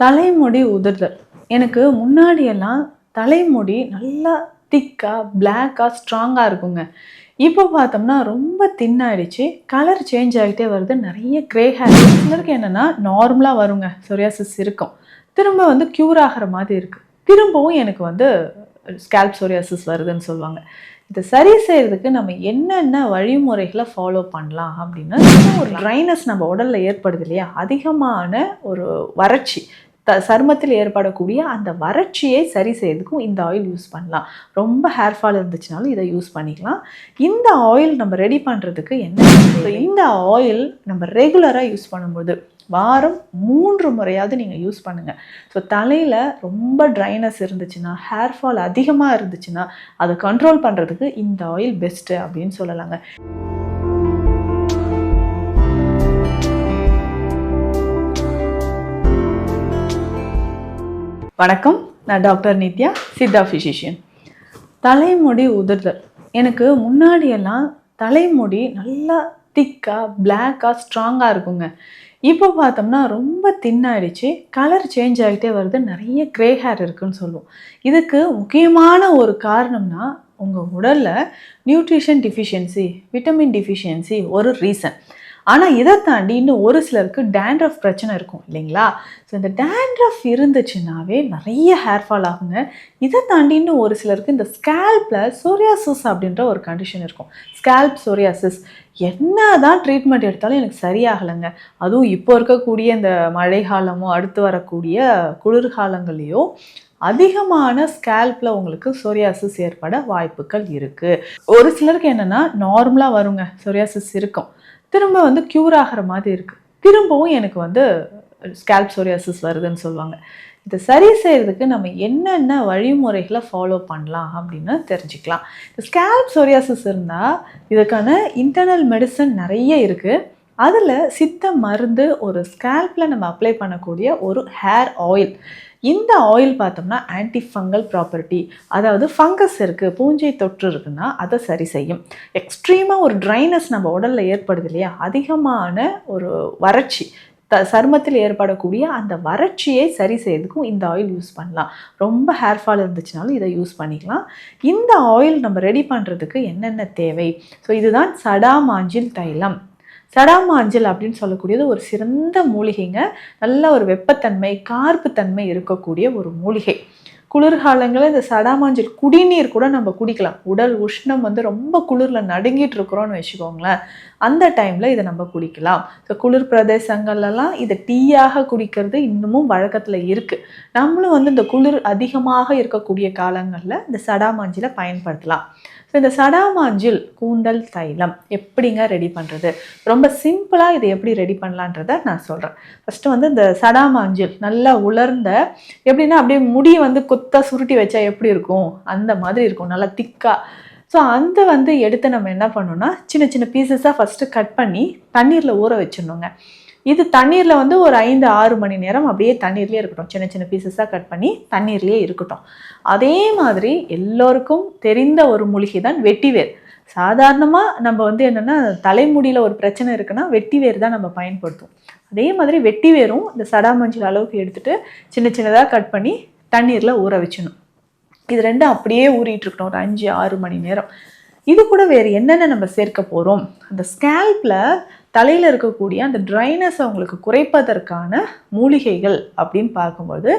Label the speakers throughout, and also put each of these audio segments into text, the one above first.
Speaker 1: தலைமுடி உதிர்தல் எனக்கு முன்னாடியெல்லாம் தலைமுடி நல்லா திக்காக பிளாக்காக ஸ்ட்ராங்காக இருக்குங்க. இப்போ பார்த்தோம்னா ரொம்ப தின்னாயிடுச்சு கலர் சேஞ்ச் ஆகிட்டே வருது. நிறைய க்ரே ஹேர் சிலருக்கு என்னென்னா நார்மலாக வருங்க. சொரியாசிஸ் இருக்கும். திரும்ப வந்து க்யூர் ஆகிற மாதிரி இருக்குது திரும்பவும் எனக்கு வந்து ஸ்கேல்ப் சொரியாசிஸ் வருதுன்னு சொல்லுவாங்க. இதை சரி செய்யறதுக்கு நம்ம என்னென்ன வழிமுறைகளை ஃபாலோ பண்ணலாம் அப்படின்னா ஒரு ட்ரைனஸ் நம்ம உடலில் ஏற்படுது இல்லையா? அதிகமான ஒரு வறட்சி. த சருமத்தில் ஏற்படக்கூடிய அந்த வறட்சியை சரி செய்யறதுக்கும் இந்த ஆயில் யூஸ் பண்ணலாம். ரொம்ப ஹேர் ஃபால் இருந்துச்சுனாலும் இதை யூஸ் பண்ணிக்கலாம். இந்த ஆயில் நம்ம ரெடி பண்ணுறதுக்கு என்ன இந்த ஆயில் நம்ம ரெகுலராக யூஸ் பண்ணும்போது வாரம் மூன்று முறையாவது நீங்கள் யூஸ் பண்ணுங்கள் ஸோ தலையில் ரொம்ப ட்ரைனஸ் இருந்துச்சுன்னா ஹேர் ஃபால் அதிகமாக இருந்துச்சுன்னா அதை கண்ட்ரோல் பண்ணுறதுக்கு இந்த ஆயில் பெஸ்ட்டு அப்படின்னு சொல்லலாங்க. வணக்கம். நான் டாக்டர் நித்யா சித்தா ஃபிசிஷியன் தலைமுடி உதிர்தல். எனக்கு முன்னாடியெல்லாம் தலைமுடி நல்லா திக்காக பிளாக்காக ஸ்ட்ராங்காக இருக்குங்க. இப்போ பார்த்தோம்னா ரொம்ப தின்னாயிடுச்சு கலர் சேஞ்ச் ஆகிட்டே வருது. நிறைய க்ரே ஹேர் இருக்குன்னு சொல்லுவோம். இதுக்கு முக்கியமான ஒரு காரணம்னா உங்கள் உடலில் நியூட்ரிஷன் டிஃபிஷியன்சி விட்டமின் டிஃபிஷியன்சி ஒரு ரீசன் ஆனால் இதை தாண்டி இன்னும் ஒரு சிலருக்கு டேண்ட்ரஃப் பிரச்சனை இருக்கும் இல்லைங்களா? ஸோ இந்த டேண்ட்ரஃப் இருந்துச்சுன்னாவே நிறைய ஹேர் ஃபால் ஆகுங்க. இதை தாண்டி இன்னும் ஒரு சிலருக்கு இந்த ஸ்கேல்பில் சோரியாசிஸ் அப்படின்ற ஒரு கண்டிஷன் இருக்கும். ஸ்கேல்ப் சோரியாசிஸ் என்ன தான் ட்ரீட்மெண்ட் எடுத்தாலும் எனக்கு சரியாகலைங்க. அதுவும் இப்போ இருக்கக்கூடிய இந்த மழை காலமோ அடுத்து வரக்கூடிய குளிர்காலங்களையோ அதிகமான ஸ்கேல்பில் உங்களுக்கு சோரியாசிஸ் ஏற்பட வாய்ப்புகள் இருக்குது ஒரு சிலருக்கு என்னென்னா நார்மலாக வருங்க. சோரியாசிஸ் இருக்கும். திரும்ப வந்து க்யூர் ஆகிற மாதிரி இருக்குது திரும்பவும் எனக்கு வந்து ஸ்கேல்ப் சொரியாசிஸ் வருதுன்னு சொல்லுவாங்க. இதை சரி செய்யறதுக்கு நம்ம என்னென்ன வழிமுறைகளை ஃபாலோ பண்ணலாம் அப்படின்னு தெரிஞ்சுக்கலாம். இந்த ஸ்கேல்ப் சோரியாசிஸ் இருந்தால் இதுக்கான இன்டர்னல் மெடிசன் நிறைய இருக்குது அதில் சித்த மருந்து ஒரு ஸ்கேல்பில் நம்ம அப்ளை பண்ணக்கூடிய ஒரு ஹேர் ஆயில் இந்த ஆயில் பார்த்தோம்னா ஆன்டி ஃபங்கல் ப்ராப்பர்ட்டி அதாவது ஃபங்கஸ் இருக்குது பூஞ்சை தொற்று இருக்குன்னா அதை சரி செய்யும். எக்ஸ்ட்ரீமாக ஒரு ட்ரைனஸ் நம்ம உடலில் ஏற்படுது இல்லையா? அதிகமான ஒரு வறட்சி த சருமத்தில் ஏற்படக்கூடிய அந்த வறட்சியை சரி செய்யறதுக்கும் இந்த ஆயில் யூஸ் பண்ணலாம். ரொம்ப ஹேர் ஃபால் இருந்துச்சுனாலும் இதை யூஸ் பண்ணிக்கலாம். இந்த ஆயில் நம்ம ரெடி பண்ணுறதுக்கு என்னென்ன தேவை? ஸோ இதுதான் சடாமாஞ்சில் தைலம். சடாமாஞ்சல் அப்படின்னு சொல்லக்கூடியது ஒரு சிறந்த மூலிகைங்க. நல்ல ஒரு வெப்பத்தன்மை கார்ப்புத்தன்மை இருக்கக்கூடிய ஒரு மூலிகை. குளிர்காலங்களில் இந்த சடாமாஞ்சல் குடிநீர் கூட நம்ம குடிக்கலாம். உடல் உஷ்ணம் வந்து ரொம்ப குளிரில் நடுங்கிட்டு இருக்கிறோன்னு வச்சுக்கோங்களேன். அந்த டைமில் இதை நம்ம குடிக்கலாம். ஸோ குளிர் பிரதேசங்கள்லாம் இதை டீயாக குடிக்கிறது இன்னமும் வழக்கத்தில் இருக்குது நம்மளும் வந்து இந்த குளிர் அதிகமாக இருக்கக்கூடிய காலங்களில் இந்த சடாமாஞ்சிலை பயன்படுத்தலாம். இப்போ இந்த சடாமாஞ்சில் கூந்தல் தைலம் எப்படிங்க ரெடி பண்ணுறது ரொம்ப சிம்பிளாக இதை எப்படி ரெடி பண்ணலான்றதை நான் சொல்கிறேன் ஃபஸ்ட்டு வந்து இந்த சடாமாஞ்சில் நல்லா உலர்ந்த எப்படின்னா அப்படியே முடி வந்து கொத்தாக சுருட்டி வச்சா எப்படி இருக்கும்? அந்த மாதிரி இருக்கும் நல்லா திக்காக ஸோ அந்த வந்து எடுத்து நம்ம என்ன பண்ணோம்னா சின்ன சின்ன பீசஸாக ஃபஸ்ட்டு கட் பண்ணி தண்ணீரில் ஊற வச்சிடணுங்க. இது தண்ணீரில் வந்து ஒரு ஐந்து ஆறு மணி நேரம் அப்படியே தண்ணீர்லேயே இருக்கட்டும். சின்ன சின்ன பீசஸாக கட் பண்ணி தண்ணீர்லேயே இருக்கட்டும். அதே மாதிரி எல்லோருக்கும் தெரிந்த ஒரு மூலிகை தான் வெட்டிவேர். சாதாரணமாக நம்ம வந்து என்னென்னா தலைமுடியில் ஒரு பிரச்சனை இருக்குன்னா வெட்டிவேர் தான் நம்ம பயன்படுத்துவோம். அதே மாதிரி வெட்டிவேரும் இந்த சடாமஞ்சள் அளவுக்கு எடுத்துகிட்டு சின்ன சின்னதாக கட் பண்ணி தண்ணீரில் ஊற வச்சிடணும் இது ரெண்டும் அப்படியே ஊறிட்டு இருக்கணும் ஒரு அஞ்சு ஆறு மணி நேரம். இது கூட வேறு என்னென்ன நம்ம சேர்க்க போகிறோம் அந்த ஸ்கேல்பில் தலையில் இருக்கக்கூடிய அந்த ட்ரைனஸ் அவங்களுக்கு குறைப்பதற்கான மூலிகைகள் அப்படின்னு பார்க்கும்போது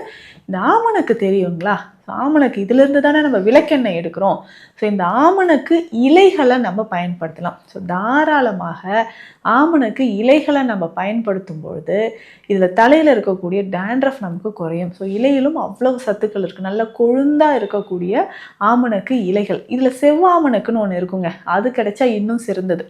Speaker 1: இந்த ஆமணக்கு தெரியுங்களா? ஆமணக்கு இதிலிருந்து தானே நம்ம விளக்கெண்ணெய் எடுக்கிறோம். ஸோ இந்த ஆமணக்கு இலைகளை நம்ம பயன்படுத்தலாம். ஸோ தாராளமாக ஆமணக்கு இலைகளை நம்ம பயன்படுத்தும் பொழுது இதில் தலையில் இருக்கக்கூடிய டேண்ட்ரஃப் நமக்கு குறையும். ஸோ இலையிலும் அவ்வளவு சத்துக்கள் இருக்குது நல்ல கொழுந்தாக இருக்கக்கூடிய ஆமணக்கு இலைகள். இதில் செவ்வாமணக்குன்னு ஒன்று இருக்குங்க. அது கிடைச்சா இன்னும் சிறந்தது.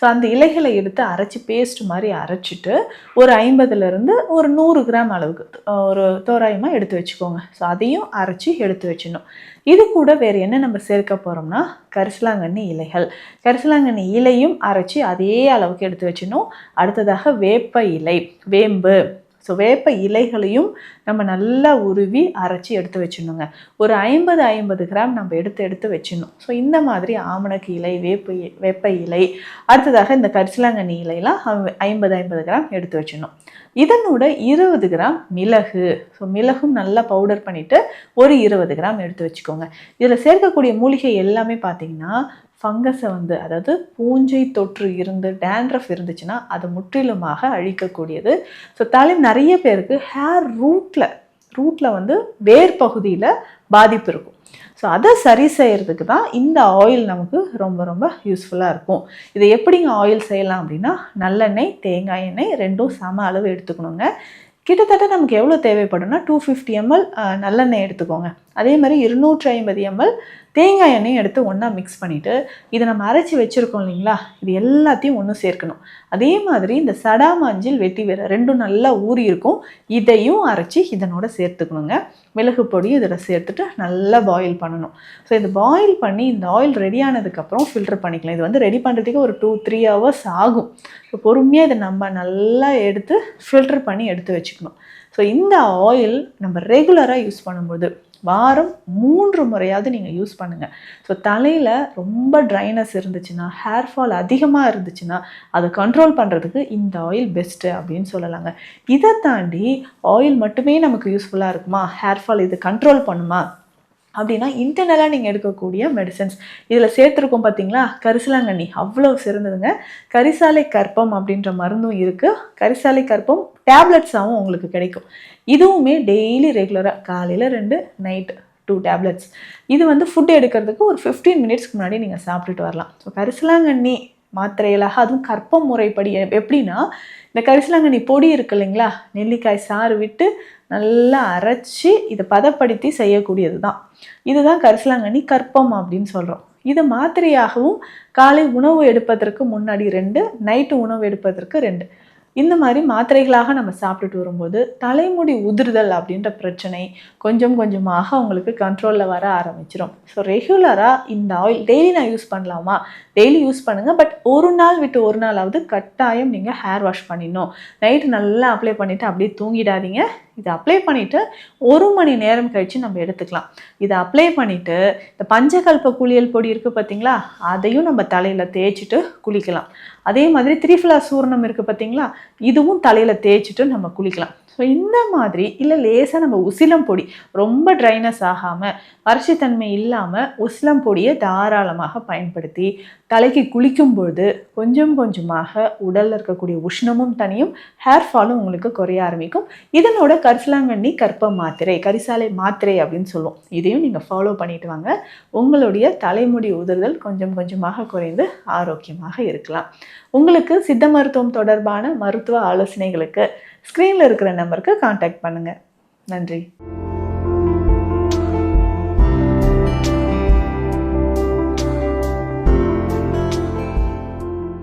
Speaker 1: ஸோ அந்த இலைகளை எடுத்து அரை அரைச்சி பேஸ்ட் மாதிரி அரைச்சிட்டு ஒரு ஐம்பதுலேருந்து ஒரு நூறு கிராம் அளவுக்கு ஒரு தோராயமாக எடுத்து வச்சுக்கோங்க. ஸோ அதையும் அரைச்சி எடுத்து வச்சிடணும். இது கூட வேறு என்ன நம்ம சேர்க்க போகிறோம்னா கரிசலாங்கண்ணி இலைகள். கரிசலாங்கண்ணி இலையும் அரைச்சி அதே அளவுக்கு எடுத்து வச்சிடணும். அடுத்ததாக வேப்ப இலை வேம்பு ஸோ வேப்ப இலைகளையும் நம்ம நல்லா உருவி அரைச்சி எடுத்து வச்சிடணுங்க. ஒரு ஐம்பது ஐம்பது கிராம் நம்ம எடுத்து எடுத்து வச்சிடணும். ஸோ இந்த மாதிரி ஆமணக்கு இலை வேப்ப வேப்ப இலை அடுத்ததாக இந்த கரிசலாங்கண்ணி இலையெல்லாம் ஐம்பது ஐம்பது கிராம் எடுத்து வச்சிடணும். இதனோட இருபது கிராம் மிளகு. ஸோ மிளகும் நல்லா பவுடர் பண்ணிவிட்டு ஒரு இருபது கிராம் எடுத்து வச்சுக்கோங்க. இதில் சேர்க்கக்கூடிய மூலிகை எல்லாமே பார்த்தீங்கன்னா ஃபங்கஸை வந்து அதாவது பூஞ்சை தொற்று இருந்து டேண்ட்ரஃப் இருந்துச்சுன்னா அது முற்றிலுமாக அழிக்கக்கூடியது. ஸோ தலை நிறைய பேருக்கு ஹேர் ரூட்டில் ரூட்டில் வந்து வேர் பகுதியில் பாதிப்பு இருக்கும். ஸோ அதை சரி செய்யறதுக்கு தான் இந்த ஆயில் நமக்கு ரொம்ப ரொம்ப யூஸ்ஃபுல்லாக இருக்கும். இதை எப்படிங்க ஆயில் செய்யலாம் அப்படின்னா நல்லெண்ணெய் தேங்காய் எண்ணெய் ரெண்டும் சம அளவு எடுத்துக்கணுங்க. கிட்டத்தட்ட நமக்கு எவ்வளோ தேவைப்படும்னா டூ ஃபிஃப்டி எம்எல் நல்லெண்ணெய் எடுத்துக்கோங்க. அதே மாதிரி இருநூற்றி ஐம்பது எம்எல் தேங்காய் எண்ணெயும் எடுத்து ஒன்றா மிக்ஸ் பண்ணிவிட்டு இதை நம்ம அரைச்சி வச்சுருக்கோம் இல்லைங்களா? இது எல்லாத்தையும் ஒன்று சேர்க்கணும். அதே மாதிரி இந்த சடா மஞ்சள் வெட்டி வேற ரெண்டும் நல்லா ஊறி இருக்கும் இதையும் அரைச்சி இதனோட சேர்த்துக்கணுங்க. மிளகு பொடி இதில் சேர்த்துட்டு நல்லா பாயில் பண்ணணும். ஸோ இது பாயில் பண்ணி இந்த ஆயில் ரெடி ஆனதுக்கப்புறம் ஃபில்டர் பண்ணிக்கலாம். இது வந்து ரெடி பண்ணுறதுக்கு ஒரு டூ த்ரீ ஹவர்ஸ் ஆகும். ஸோ பொறுமையாக இதை நம்ம நல்லா எடுத்து ஃபில்டர் பண்ணி எடுத்து வச்சுக்கணும். ஸோ இந்த ஆயில் நம்ம ரெகுலராக யூஸ் பண்ணும்போது வாரம் மூன்று முறையாவது நீங்கள் யூஸ் பண்ணுங்கள் ஸோ தலையில் ரொம்ப ட்ரைனஸ் இருந்துச்சுன்னா ஹேர் ஃபால் அதிகமாக இருந்துச்சுன்னா அதை கண்ட்ரோல் பண்ணுறதுக்கு இந்த ஆயில் பெஸ்ட்டு அப்படின்னு சொல்லலாங்க. இதை தாண்டி ஆயில் மட்டுமே நமக்கு யூஸ்ஃபுல்லாக இருக்குமா? ஹேர் ஃபால் இது கண்ட்ரோல் பண்ணுமா? அப்படின்னா இன்டர்னலாக நீங்கள் எடுக்கக்கூடிய மெடிசன்ஸ் இதில் சேர்த்துருக்கோம் பார்த்தீங்களா கரிசலாங்கண்ணி. அவ்வளோ சிறந்ததுங்க. கரிசாலை கற்பம் அப்படின்ற மருந்தும் இருக்குது கரிசாலை கற்பம் டேப்லெட்ஸாகவும் உங்களுக்கு கிடைக்கும். இதுவுமே டெய்லி ரெகுலராக காலையில் ரெண்டு நைட் டூ டேப்லெட்ஸ் இது வந்து ஃபுட் எடுக்கிறதுக்கு ஒரு ஃபிஃப்டீன் மினிட்ஸ்க்கு முன்னாடி நீங்கள் சாப்பிட்டுட்டு வரலாம். ஸோ கரிசலாங்கண்ணி மாத்திரைகளாக அதுவும் கற்பம் முறைப்படி எப்படின்னா இந்த கரிசலாங்கண்ணி பொடி இருக்கு இல்லைங்களா? நெல்லிக்காய் சாறு விட்டு நல்லா அரைச்சி இதை பதப்படுத்தி செய்யக்கூடியது தான் இதுதான் கரிசலாங்கண்ணி கற்பம் அப்படின்னு சொல்கிறோம் இது மாத்திரையாகவும் காலை உணவு எடுப்பதற்கு முன்னாடி ரெண்டு நைட்டு உணவு எடுப்பதற்கு ரெண்டு. இந்த மாதிரி மாத்திரைகளாக நம்ம சாப்பிட்டுட்டு வரும்போது தலைமுடி உதிர்தல் அப்படின்ற பிரச்சனை கொஞ்சம் கொஞ்சமாக உங்களுக்கு கண்ட்ரோலில் வர ஆரம்பிச்சிடும் ஸோ ரெகுலராக இந்த ஆயில் டெய்லி நான் யூஸ் பண்ணலாமா? டெய்லி யூஸ் பண்ணுங்கள் பட் ஒரு நாள் விட்டு ஒரு நாளாவது கட்டாயம் நீங்கள் ஹேர் வாஷ் பண்ணிடணும். நைட்டு நல்லா அப்ளை பண்ணிவிட்டு அப்படியே தூங்கிடாதீங்க. இதை அப்ளை பண்ணிவிட்டு ஒரு மணி நேரம் கழித்து நம்ம எடுத்துக்கலாம். இதை அப்ளை பண்ணிவிட்டு இந்த பஞ்சகல்ப குளியல் பொடி இருக்குது பார்த்தீங்களா அதையும் நம்ம தலையில் தேய்ச்சிட்டு குளிக்கலாம். அதே மாதிரி திரிஃபிலா சூர்ணம் இருக்குது பார்த்தீங்களா இதுவும் தலையில் தேய்ச்சிட்டு நம்ம குளிக்கலாம். ஸோ இந்த மாதிரி இல்லை லேசாக நம்ம உசிலம் பொடி ரொம்ப ட்ரைனஸ் ஆகாமல் வறட்சித்தன்மை இல்லாமல் உசிலம் பொடியை தாராளமாக பயன்படுத்தி தலைக்கு குளிக்கும் பொழுது கொஞ்சம் கொஞ்சமாக உடலில் இருக்கக்கூடிய உஷ்ணமும் தனியும் ஹேர் ஃபாலும் உங்களுக்கு குறைய ஆரம்பிக்கும். இதனோட கரிசலாங்கண்ணி கற்ப மாத்திரை கரிசாலை மாத்திரை அப்படின்னு சொல்லுவோம். இதையும் நீங்கள் ஃபாலோ பண்ணிட்டு வாங்க. உங்களுடைய தலைமுடி உதிர்தல் கொஞ்சம் கொஞ்சமாக குறைந்து ஆரோக்கியமாக இருக்கலாம். உங்களுக்கு சித்த மருத்துவம் தொடர்பான மருத்துவ ஆலோசனைகளுக்கு ஸ்க்ரீனில் இருக்கிற நம்பருக்கு காண்டாக்ட் பண்ணுங்கள் நன்றி.